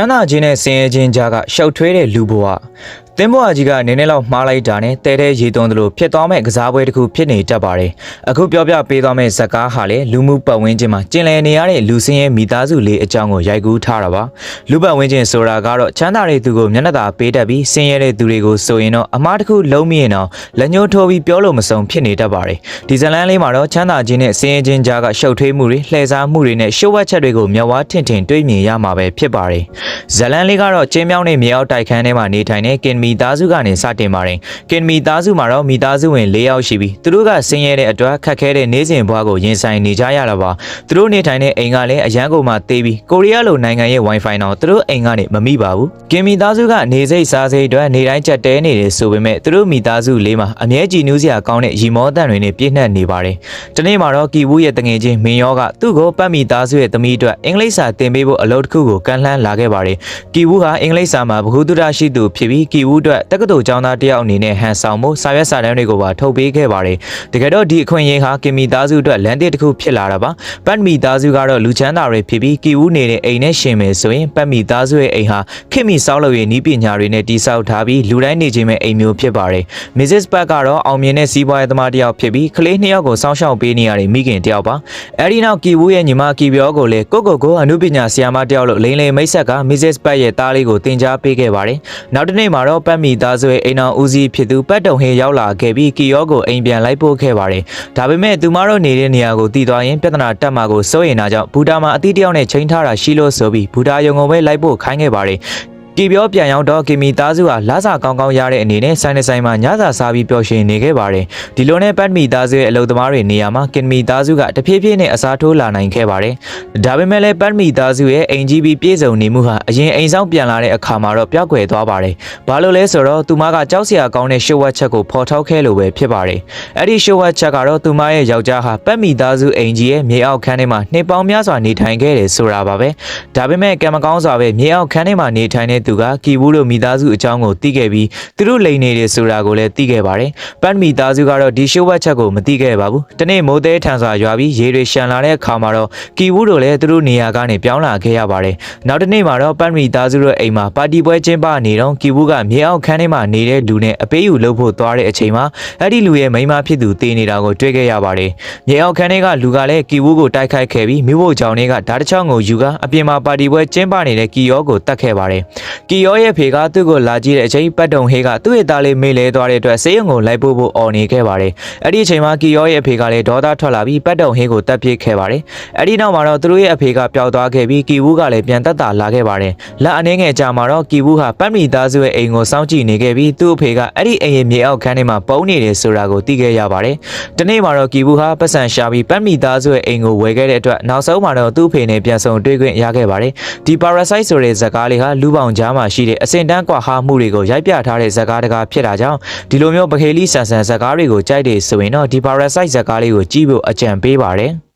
မ်းသာခြင်းနဲ့ဆင်းရဲခြင်းကြားကရှောက်ထွေးတဲ့လူဘဝ သင်းဘဝကြီးကနည်းနည်းလောက်မှားလိုက်တာနဲ့တဲတဲရေသွန်းသလိုဖြစ်သွားမဲ့ကစားပွဲတစ်ခုဖြစ်နေတတ်ပါတယ်အခုပြောပြပေးသွားမဲ့ဇက်ကားဟာလေလူမှုပတ်ဝန်းကျင်မှာကျင်လည်နေရတဲ့လူစင်းရဲ့မိသားစုလေးအကြောင်းကိုရိုက်ကူးထားတာပါလူပတ်ဝန်းကျင်ဆိုတာကတော့ချမ်းသာတဲ့သူကိုမျက်နှာသာပေးတတ်ပြီးဆင်းရဲတဲ့သူတွေကိုဆိုရင်တော့အမားတစ်ခုလုံးမိရင်တော့လက်ညှိုးထိုးပြီးပြောလို့မဆုံးဖြစ်နေတတ်ပါတယ်ဒီဇလန်လေးမှာတော့ချမ်းသာခြင်းနဲ့ဆင်းရဲခြင်းကြားကရှောက်ထွေးမှုတွေလှည့်စားမှုတွေနဲ့ရှုပ်ဝက်ချက်တွေကိုမျက်ဝါးထင်ထင်တွေ့မြင်ရမှာပဲဖြစ်ပါတယ်ဇလန်လေးကတော့ကျင်းမြောင်းတဲ့မြေအောက်တိုက်ခန်းထဲမှာနေထိုင်တဲ့ကင်မီသားစုကနေစတင်ပါတယ်ကင်မီသားစုမှာတော့မိသားစုဝင်၄ယောက်ရှိပြီးသူတို့ကဆင်းရဲတဲ့အတွက်ခက်ခဲတဲ့နေစဉ်ဘဝကိုရင်ဆိုင်နေကြရတာပါသူတို့နေထိုင်တဲ့အိမ်ကလည်းအရန်ကုန်မှာတေးပြီးကိုရီးယားလိုနိုင်ငံရဲ့ Wi-Fi တော့သူတို့အိမ်ကနေမမိပါဘူးကင်မီသားစုကနေစိတ်စားစိတ်အတွက်နေတိုင်းကြက်တဲနေတယ်ဆိုပေမဲ့သူတို့မိသားစုလေးမှာအမြဲကြည်နူးစရာကောင်းတဲ့ရီမောတန်တွေနဲ့ပြည့်နှက်နေပါတယ်ဒီနေ့မှာတော့ကီဝူရဲ့တငယ်ချင်းမင်းရောကသူ့ကိုပတ်မိသားစုရဲ့သမီးအတွက်အင်္ဂလိပ်စာသင်ပေးဖို့အလုပ်တစ်ခုကိုကမ်းလှမ်းလာခဲ့ပါတယ်ကီဝူဟာအင်္ဂလိပ်စာမှာဗဟုသုတရှိသူဖြစ်ပြီးကီဝူအတွက်တက္ကသိုလ်ကျောင်းသားတစ်ယောက်အနေနဲ့ဟန်ဆောင်မှုစာရွက်စာတမ်းတွေကိုပါထုတ်ပေးခဲ့ပါတယ်တကယ်တော့ဒီအခွင့်အရေးဟာကင်မီသားစုအတွက်လမ်းတစ်တစ်ခုဖြစ်လာတာပါပတ်မီသားစုကတော့လူချမ်းသာတွေဖြစ်ပြီးကီဝူနေတဲ့အိမ်နဲ့ရှင်မယ်ဆိုရင်ပတ်မီသားစုရဲ့အိမ်ဟာခင်မီစောက်လို့ရဲ့နီးပညာတွေနဲ့တိစောက်ထားပြီးလူတိုင်းနေခြင်းမဲ့အိမ်မျိုးဖြစ်ပါတယ် Mrs. Park ကတော့အောင်မြင်တဲ့စီးပွားရေးသမားတစ်ယောက်ဖြစ်ပြီးကလေးနှစ်ယောက်ကိုစောင့်ရှောက်ပေးနေရတဲ့မိခင်တစ်ယောက်ပါအဲဒီနောက်ကီဝူရဲ့ညီမကီပြောကိုလည်းကိုကိုကိုအမှုပညာဆရာမတစ်ယောက်လို့လိန်လိန်မိတ်ဆက်က Mrs. Park ရဲ့သားလေးကိုတင် जा ပေးခဲ့ပါတယ်နောက်တစ်နေ့မှာတော့ပတ်မီသားစုရဲ့အိမ်အောင်ဦးစီးဖြစ်သူပတ်တုံဟင်းရောက်လာခဲ့ပြီးကီယောကိုအိမ်ပြန်လိုက်ပို့ခဲ့ပါတယ်ဒါပေမဲ့သူမတို့နေတဲ့နေရာကိုတည်သွားရင်ပြဿနာတက်မှာကိုစိုးရိမ်တာကြောင့်ဘူတာမှာအသီးတစ်ယောက်နဲ့ချိန်ထားတာရှိလို့ဆိုပြီးဘူတာယုံကိုပဲလိုက်ပို့ခိုင်းခဲ့ပါတယ် ကီပြောပြန်ရောက်တော့ကီမီသားစုဟာလာစာကောင်းကောင်းရတဲ့အနေနဲ့ဆိုင်နေဆိုင်မှာညစာစားပြီးပျော်ရွှင်နေခဲ့ပါတယ်ဒီလိုနဲ့ပတ်မီသားစုရဲ့အလုပ်သမားတွေနေရာမှာကင်မီသားစုကတဖြည်းဖြည်းနဲ့အစားထိုးလာနိုင်ခဲ့ပါတယ်ဒါပေမဲ့လည်းပတ်မီသားစုရဲ့အိမ်ကြီးပြီးပြည့်စုံနေမှုဟာအရင်အိမ်ဆောင်ပြန်လာတဲ့အခါမှာတော့ပျောက်ကွယ်သွားပါတယ်ဘာလို့လဲဆိုတော့သူမကကြောက်စရာကောင်းတဲ့ရှုပ်ဝက်ချက်ကိုဖော်ထုတ်ခဲ့လို့ပဲဖြစ်ပါတယ်အဲ့ဒီရှုပ်ဝက်ချက်ကတော့သူမရဲ့ယောက်ျားဟာပတ်မီသားစုအိမ်ကြီးရဲ့မြေအောက်ခန်းထဲမှာနှစ်ပေါင်းများစွာနေထိုင်ခဲ့တယ်ဆိုတာပါပဲဒါပေမဲ့ကံမကောင်းစွာပဲမြေအောက်ခန်းထဲမှာနေထိုင်တဲ့သူကကီဘူးလိုမိသားစုအကြောင်းကိုသိခဲ့ပြီးသူတို့လိန်နေတယ်ဆိုတာကိုလည်းသိခဲ့ပါတယ်။ပတ်မိသားစုကတော့ဒီရှိုးဝက်ချက်ကိုမသိခဲ့ပါဘူး။တနေ့မိုးသေးထန်စွာရွာပြီးရေတွေရှန်လာတဲ့အခါမှာတော့ကီဘူးတို့လည်းသူတို့နေရာကနေပြောင်းလာခဲ့ရပါတယ်။နောက်တစ်နေ့မှာတော့ပတ်မိသားစုတို့အိမ်မှာပါတီပွဲကျင်းပနေတော့ကီဘူးကမြေအောက်ခန်းထဲမှာနေတဲ့လူနဲ့အပေးယူလုပ်ဖို့သွားတဲ့အချိန်မှာအဲ့ဒီလူရဲ့မိန်းမဖြစ်သူတည်နေတာကိုတွေ့ခဲ့ရပါတယ်။မြေအောက်ခန်းထဲကလူကလည်းကီဘူးကိုတိုက်ခိုက်ခဲ့ပြီးမိဖို့ကြောင့်တွေကဓာတ်ချောင်းကိုယူကအပြင်မှာပါတီပွဲကျင်းပနေတဲ့ကီယောကိုတတ်ခဲ့ပါတယ်။ကီယောရဲ့ဖေကသူ့ကိုလာကြည့်တဲ့အချိန်ပတ်တုံဟေးကသူ့ရဲ့သားလေးမေးလဲသွားတဲ့အတွက်ဆေးရုံကိုလိုက်ပို့ဖို့အော်နေခဲ့ပါတယ်။အဲ့ဒီအချိန်မှာကီယောရဲ့အဖေကလည်းဒေါသထွက်လာပြီးပတ်တုံဟေးကိုတပ်ပစ်ခဲ့ပါတယ်။အဲ့ဒီနောက်မှာတော့သူတို့ရဲ့အဖေကပျောက်သွားခဲ့ပြီးကီဝူးကလည်းပြန်တက်တာလာခဲ့ပါတယ်။လက်အနေငယ်ကြာမှာတော့ကီဝူးဟာပတ်မီသားစုရဲ့အိမ်ကိုစောင့်ကြည့်နေခဲ့ပြီးသူ့အဖေကအဲ့ဒီအိမ်ရဲ့မြေအောက်ခန်းထဲမှာပုံနေတယ်ဆိုတာကိုသိခဲ့ရပါတယ်။ဒီနေ့မှာတော့ကီဝူးဟာပတ်စံရှာပြီးပတ်မီသားစုရဲ့အိမ်ကိုဝယ်ခဲ့တဲ့အတွက်နောက်ဆုံးမှာတော့သူ့အဖေနဲ့ပြန်ဆုံတွေ့ခွင့်ရခဲ့ပါတယ်။ဒီ parasite ဆိုတဲ့ဇာတ်ကားလေးဟာလူပောင်ကြားမှာရှိတဲ့အစင်တန်းကွာဟာမှုတွေကိုရိုက်ပြထားတဲ့ဇာတ်ကားတကားဖြစ်တာကြောင့်ဒီလိုမျိုးပခေလီဆန်ဆန်ဇာတ်ကားတွေကိုကြိုက်တယ်ဆိုရင်တော့ဒီ parasite ဇာတ်ကားလေးကိုကြည့်ဖို့အကြံပေးပါတယ်။